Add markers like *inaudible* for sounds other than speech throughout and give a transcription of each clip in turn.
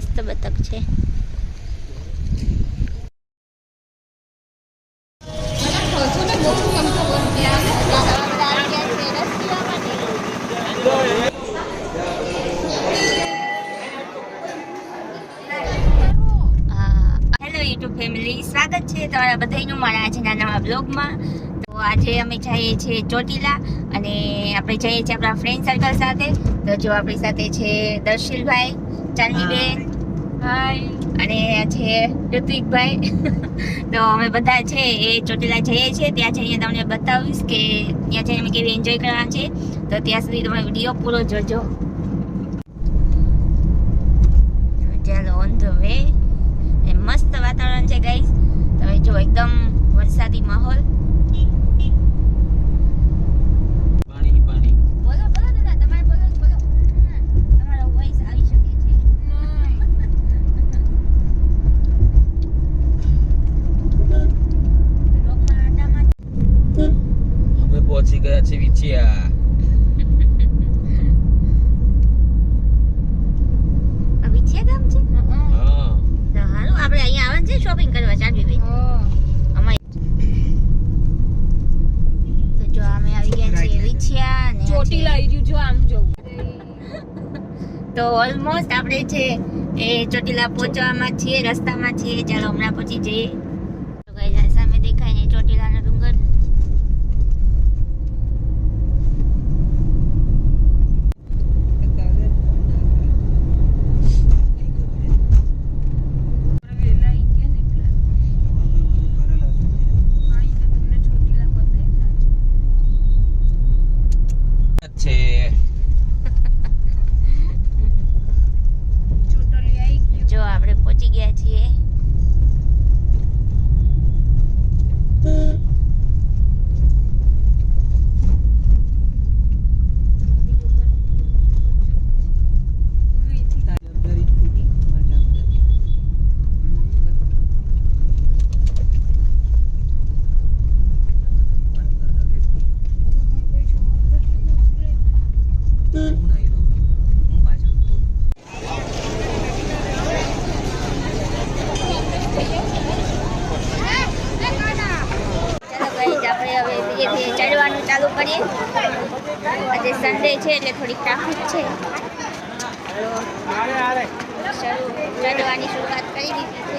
મસ્ત બતક છે. ફેમિલી, સ્વાગત છે તમારા બધાનું મારા આજના નવા બ્લોગમાં. તો આજે અમે જઈએ છીએ ચોટીલા અને આપણે જઈએ છીએ આપણા ફ્રેન્ડ સર્કલ સાથે. તો જો આપણી સાથે છે દર્શિલભાઈ, ચાંદીબેન અને છે ઋત્વિકભાઈ. *laughs* તો અમે બધા છે એ ચોટીલા જઈએ છીએ. ત્યાં જઈને તમને બતાવીશ કે ત્યાં જઈને અમે કેવી એન્જોય કરવા છે. તો ત્યાં સુધી તમે વીડિયો પૂરો જોજો. ચાલો ઓન ધ વે મસ્ત વાતાવરણ છે ગાઈસ તમે જો એકદમ વરસાદી માહોલ પાણી પાણી બોલો બોલો દાદા તમારે બોલો બોલો તમારો વોઇસ આવી શકે છે લોકમાં આટામાં અમે પહોંચી ગયા છે વિછિયા આ વિછિયા ગામ છે હા તો હારું છે શોપિંગ કરવા ચાલવી ભાઈ તો જો અમે આવી ગયા છીએ વિછિયા અને આ છે- ચોટીલા રહ્યું જો આમ જવું *laughs* તો ઓલમોસ્ટ આપણે છે એ ચોટીલા પહોંચવામાં છીએ રસ્તામાં છીએ. ચાલો હમણાં પહોંચી જઈએ તો guys, આ સામે દેખાય ને ચોટીલાનો ડુંગર વેલા આવી ગયા ને એટલે પાણી તો તમને ચોટીલા બતાવ્યા જ. છે ચોટલી આવી ગયું જો આપણે પહોંચી ગયા છીએ ચાલો guys, આપણે હવે ધીરે ધીરે ચડવાનું ચાલુ કરીએ આજે સન્ડે છે એટલે થોડીક ટ્રાફિક છે. ચડવાની શરૂઆત કરી દીધી છે.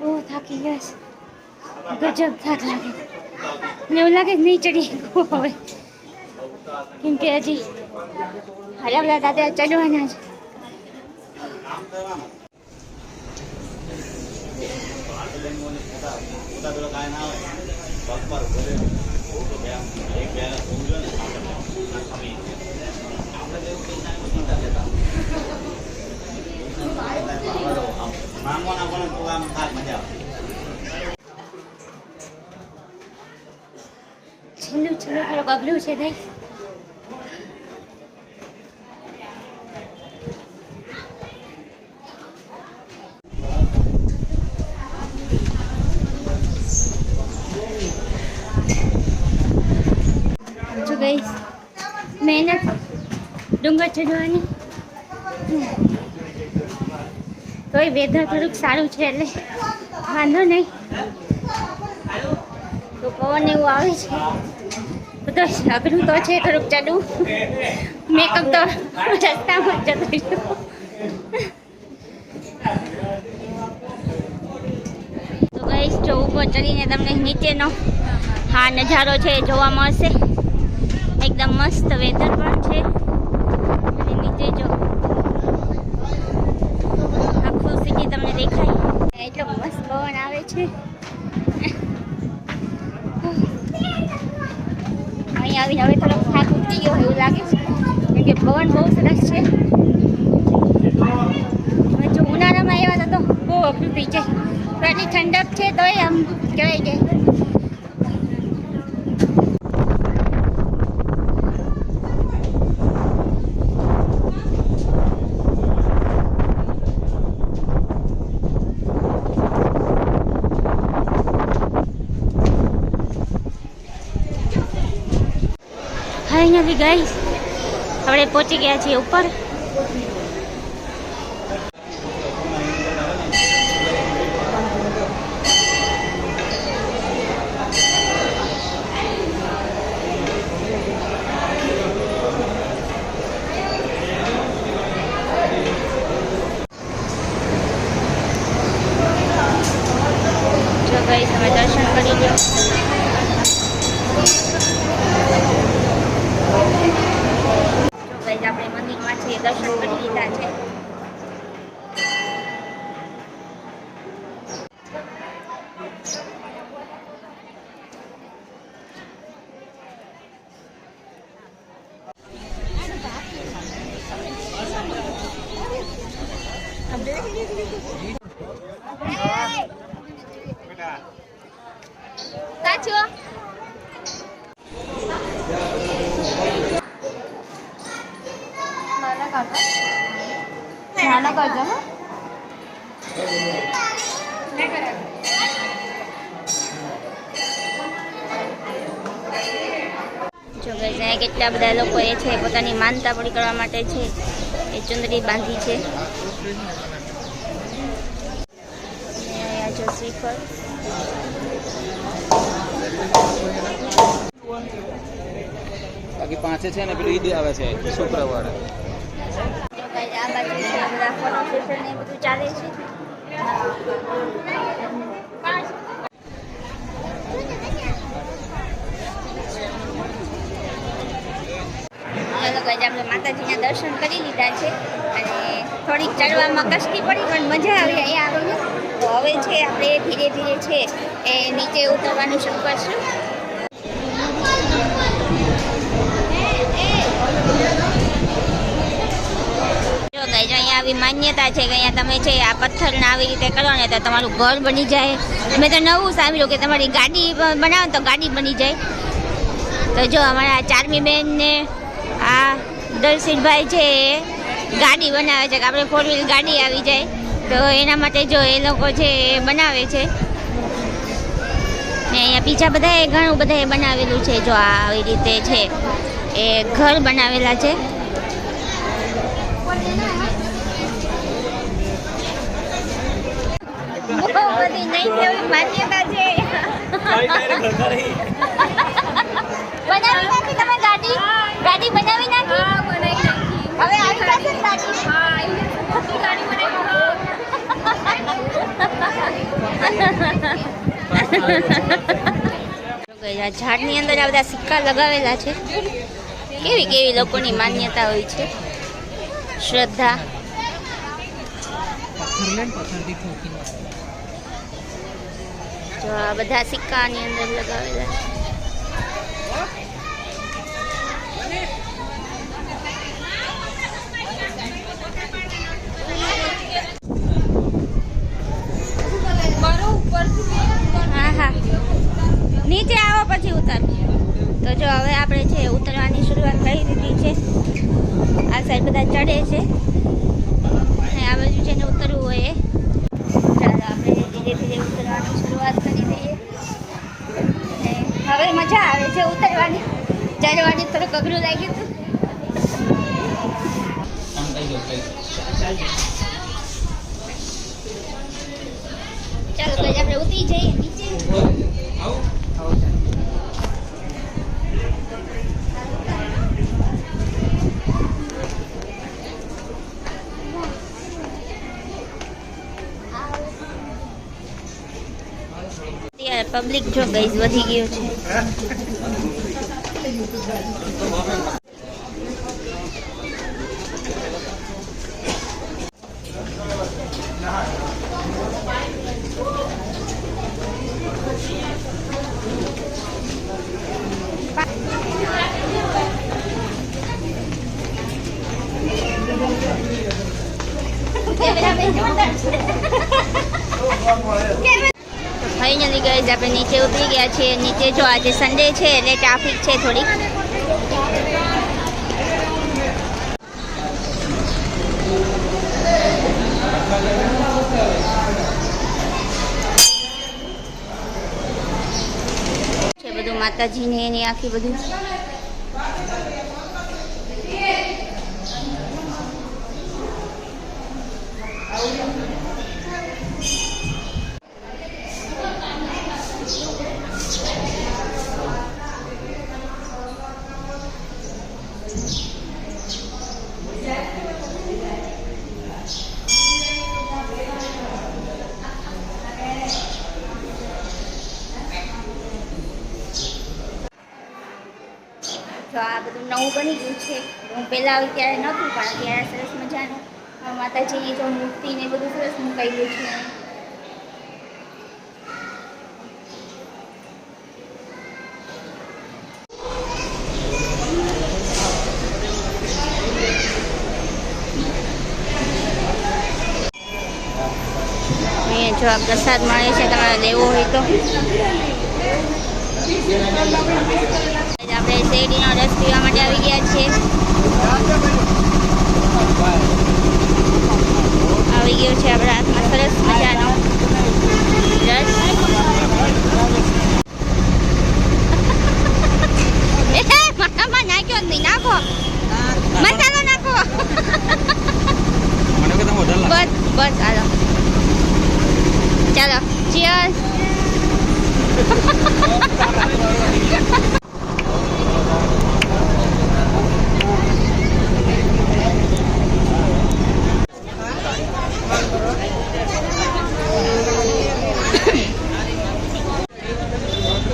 બહુ થાકી ગયા છે. ગજબ થાક લાગે. ને એવું લાગે નહીં ચડી હવે કેમ કે હજી હાલા બધા દાદા ચડવાના છે. છેલ્લું છેલ્લું થોડુંક અઘરું છે ભાઈ જો ગઈ મહેનત ડુંગર ચડવાની તોય વેધર થોડુંક સારું છે એટલે વાંધો નહીં. તો પવન એવું આવે છે. બધો અઘરું તો છે થોડુંક ચડવું. મેકઅપ તો રસ્તામાં જતો તો ગાઈસ જો ચડીને તમને નીચેનો હા નજારો છે જોવા મળશે. એકદમ મસ્ત વેધર પણ છે અને નીચે જો આખું સિટી તમને દેખાય એટલો મસ્ત પવન આવે છે અહીંયા આવીને હવે થોડોક થાક ઉતરી ગયો એવું લાગે છે કેમ કે પવન બહુ સરસ છે હવે જો ઉનાળામાં આવ્યા હતા તો બહુ અઘરું થઈ જાય તો એટલી ઠંડક છે તોય આમ કહેવાય જાય ફાઇનલી ગઈ આપણે પહોંચી ગયા છીએ ઉપર જો ગાઈસ તમે દર્શન કરી લો જો ગાઈસ આપણે મંદિરમાં છીએ દર્શન કરી લીધા છે કાચો નાના કરજો હો. જો કેટલા બધા લોકો એ છે પોતાની માનતા પૂરી કરવા માટે છે. એ ચુંદડી બાંધી છે. જો શ્રીફળ બાકી પાંચે છે ને પેલું ઈદ આવે છે શુક્રવારે. આ બાજુ બધા ફોટો સેશન ને બધું ચાલે છે. ચાલો આજે આપણે માતાજીના દર્શન કરી લીધા છે અને થોડીક ચડવામાં કષ્ટી પડી, પણ મજા આવી અહીંયા આવીને તો હવે છે આપણે ધીરે ધીરે છે એ નીચે ઉતરવાનું શરૂ કરશું. અહીંયા આવી માન્યતા છે કે અહીંયા તમે છે આ પથ્થરને આવી રીતે કરો ને તો તમારું ઘર બની જાય. મેં તો નવું સાંભળ્યું કે તમારી ગાડી બનાવો તો ગાડી બની જાય. તો જો અમારા ચારમી બેન ને આ દર્શિતભાઈ છે એ ગાડી બનાવે છે કે આપણે ફોર વ્હીલ ગાડી આવી જાય તો એના માટે જો એ લોકો છે એ બનાવે છે ને અહીંયા બીજા બધાએ ઘણું બધાએ બનાવેલું છે જો આ આવી રીતે છે એ ઘર બનાવેલા છે. બધી નહીં કેવી માન્યતા છે. બનાવી નાખી તમે ગાડી? ગાડી બનાવી નાખી? હા, બનાવી નાખી. હવે આવી જશે ગાડી હા, આવી જશે. ગાડી બનાવી ઝાડની અંદર આ બધા સિક્કા લગાવેલા છે. કેવી કેવી લોકોની માન્યતા હોય છે? શ્રદ્ધા. જો આ બધા સિક્કાની અંદર લગાવેલા છે. જબરું લાગ્યું હતું. ચાલો તો આપણે ઉતરી જઈએ નીચે. પબ્લિક જો ગઈ વધી ગયો છે. *laughs* Kevin, ફાઇનલી ગઈ આપણે નીચે ઉતરી ગયા છીએ. નીચે જો આજે સન્ડે છે, એટલે ટ્રાફિક છે થોડીક. છે બધું માતાજીને એની આખી બધું. તો આ બધું નવું બની ગયું છે. હું પહેલાં આવી ત્યારે નહોતું, પણ અત્યારે સરસ મજાનું માતાજીની જો મૂર્તિ ને બધું સરસ મુકાયેલું છે. અહીંયા જો આ પ્રસાદ મળે છે તમારે લેવો હોય તો આપણે શેરડીનો રસ પીવા માટે આવી ગયા છીએ આવી ગયો છે આપણા હાથમાં સરસ મજાનો રસ એ, મારામાં નાખ્યો જ નહીં નાખો મસાલો નાખો મને કે તમે વધારે બસ બસ હાલો ચાલો ચિયર્સ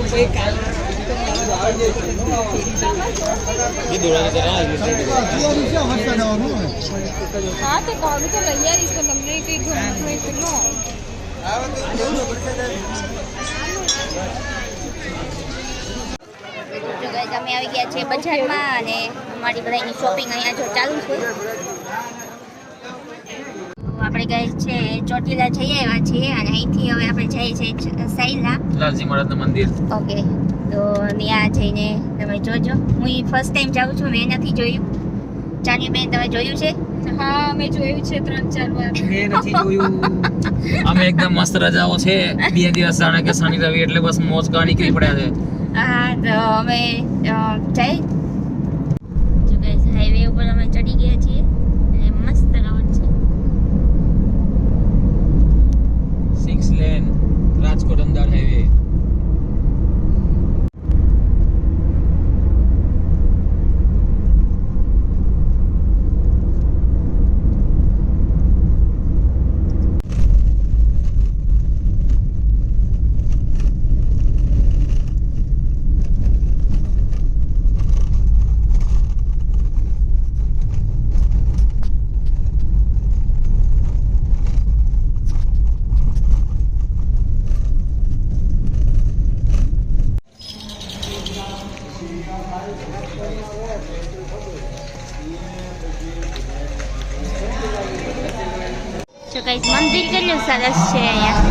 એ દોડા જરા હા તો ભાડું તો લઈ આવીશ પણ તમને કંઈ ઘરનું હોય. તો લો જો guys, અમે આવી ગયા છીએ બજારમાં અને અમારી બધાની શોપિંગ અહીંયા જો ચાલુ છે. તો આપણે ગઈ છે ચોટીલા જઈ આવ્યા છીએ અને અહીંથી હવે આપણે જઈએ છીએ સાઈલા લાલજી મહારાજનું મંદિર. ઓકે તો ત્યાં જઈને તમે જોજો. હું ફર્સ્ટ ટાઈમ જાઉં છું મેં નથી જોયું. ચાની બેન તમે જોયું છે? હા અમે જોયું છે ત્રણ ચાર વાર. મેં નથી જોયું. *laughs* અમે એકદમ મસ્ત રજાઓ છે. બે દિવસ જાણે કે શનિ રવિ એટલે બસ મોજ કા નીકળી પડ્યા છે. હા તો અમે જઈ જો ગાઈસ હાઈવે ઉપર અમે ચડી ગયા છીએ અને મસ્ત રોડ છે six lane Rajkot Ahmedabad highway જો ગાઈસ મંદિર કેટલું સરસ છે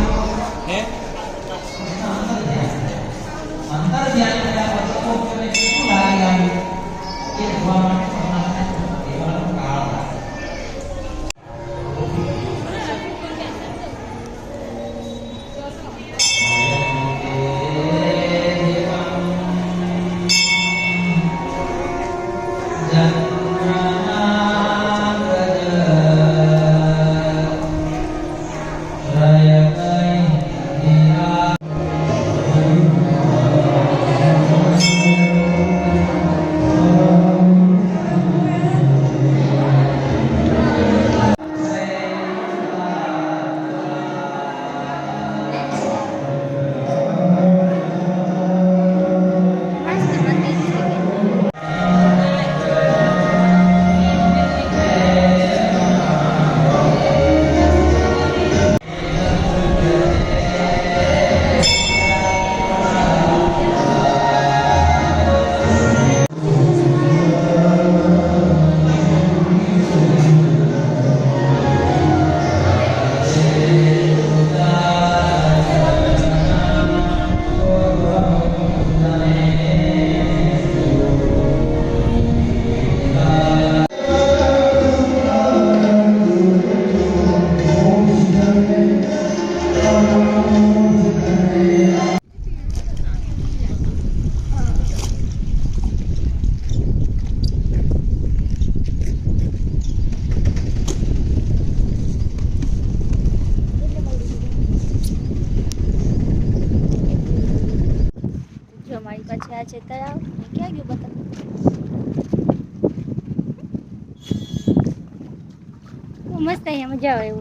મસ્ત અહીંયા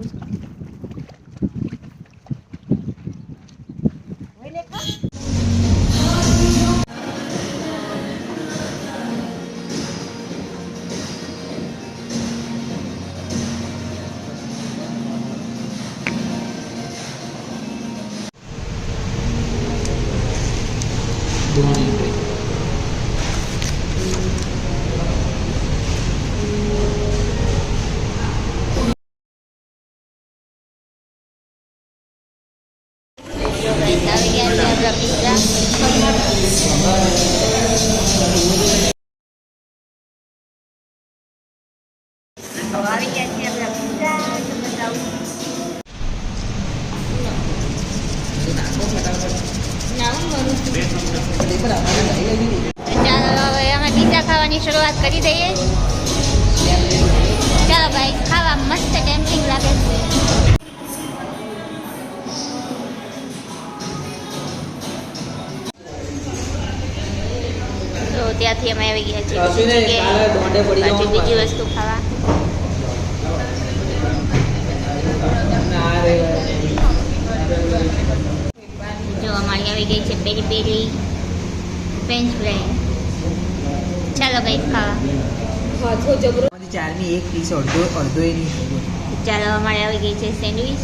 મજા આવે ત્યાંથી અમે આવી ગયા છીએ બીજી પછી બીજી વસ્તુ ખાવા. જો અમારી આવી ગઈ છે પેરી પેરી ફ્રેન્ચ ફ્રાઈ ચાલો ગઈ ખાવા. માંથી એક પીસ અડધો અડધો એ ચાલો અમારે આવી ગઈ છે સેન્ડવિચ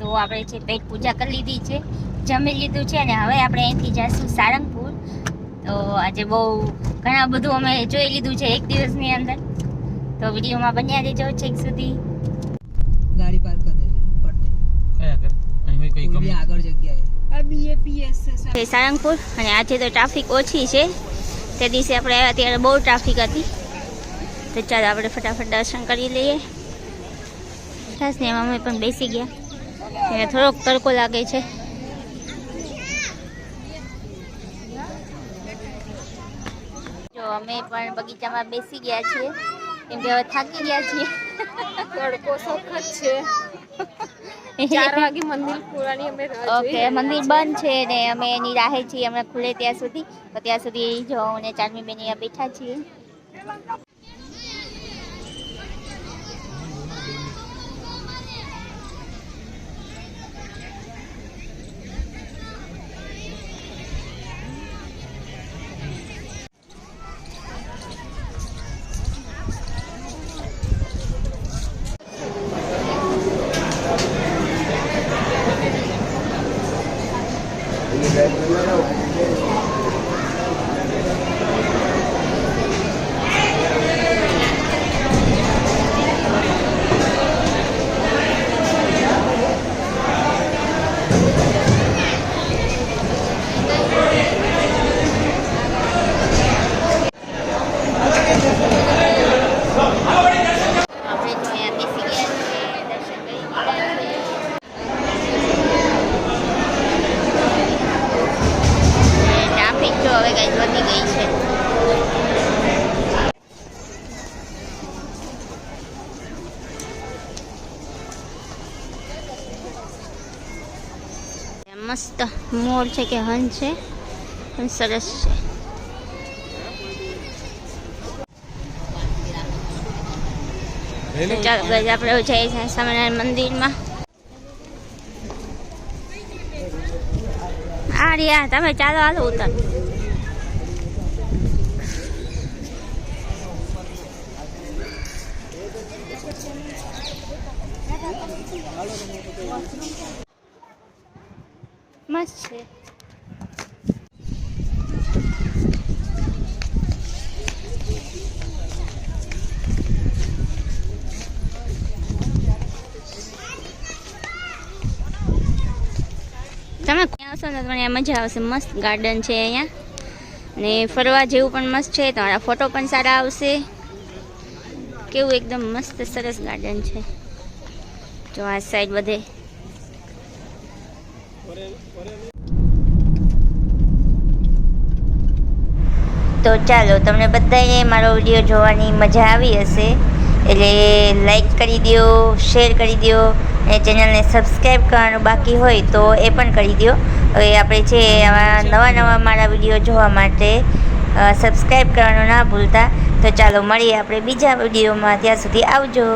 તો આપણે છે પેટ પૂજા કરી લીધી છે જમી લીધું છે અને હવે આપણે અહીંથી જઈશું સારંગપુર. તો આજે બહુ ઘણા બધું અમે જોઈ લીધું છે એક દિવસની અંદર. તો વિડીયોમાં બન્યા રહેજો છેક સુધી. ગાડી પાર્ક કરી દેજો પડતે કયા કર અહીં કોઈ કોઈ આગળ જગ્યાએ. આ બીએપીએસ છે છે સારંગપુર અને આજે તો ટ્રાફિક ઓછી છે. તે દિવસે આપણે આવ્યા ત્યારે બહુ ટ્રાફિક હતી. તો ચાલો આપણે ફટાફટ દર્શન કરી લઈએ. ખાસ ને એમાં અમે પણ બેસી ગયા. ત્યારે થોડોક તડકો લાગે છે. અમે પણ બગીચામાં બેસી ગયા છીએ. કેમ કે હવે થાકી ગયા છીએ. તડકો સખત છે. ચાર *laughs* વાગે મંદિર ખોલવાની અમે ઓકે મંદિર બંધ છે ને અમે એની રાહે છીએ. અમે ખુલે ત્યાં સુધી. તો ત્યાં સુધી જો હું ને ચાંદમી બેન અહીંયા બેઠા છીએ. છે કે હન છે? પણ સરસ છે. ચાલો આપણે જઈએ છીએ સ્વામિનારાયણ મંદિરમાં. આ રહ્યા તમે ચાલો હાલો ઉતર મસ્ત છે તમે ત્યાં આવશો ને તો મને મજા આવશે, મસ્ત ગાર્ડન છે અહીંયા. ને ફરવા જેવું પણ મસ્ત છે, તમારા ફોટો પણ સારા આવશે. કેવું એકદમ મસ્ત સરસ ગાર્ડન છે. જો આ સાઈડ બધે. તો ચાલો, તમને બધાએ મારો વીડિયો જોવાની મજા આવી હશે. એટલે લાઈક કરી દો શેર કરી દો, અને ચેનલને સબસ્ક્રાઈબ કરવાનું બાકી હોય તો એ પણ કરી દો. હવે આપણે છે આવા નવા નવા મારા વીડિયો જોવા માટે સબસ્ક્રાઈબ કરવાનું ના ભૂલતા, તો ચાલો મળીએ આપણે બીજા વિડીયોમાં. ત્યાં સુધી આવજો.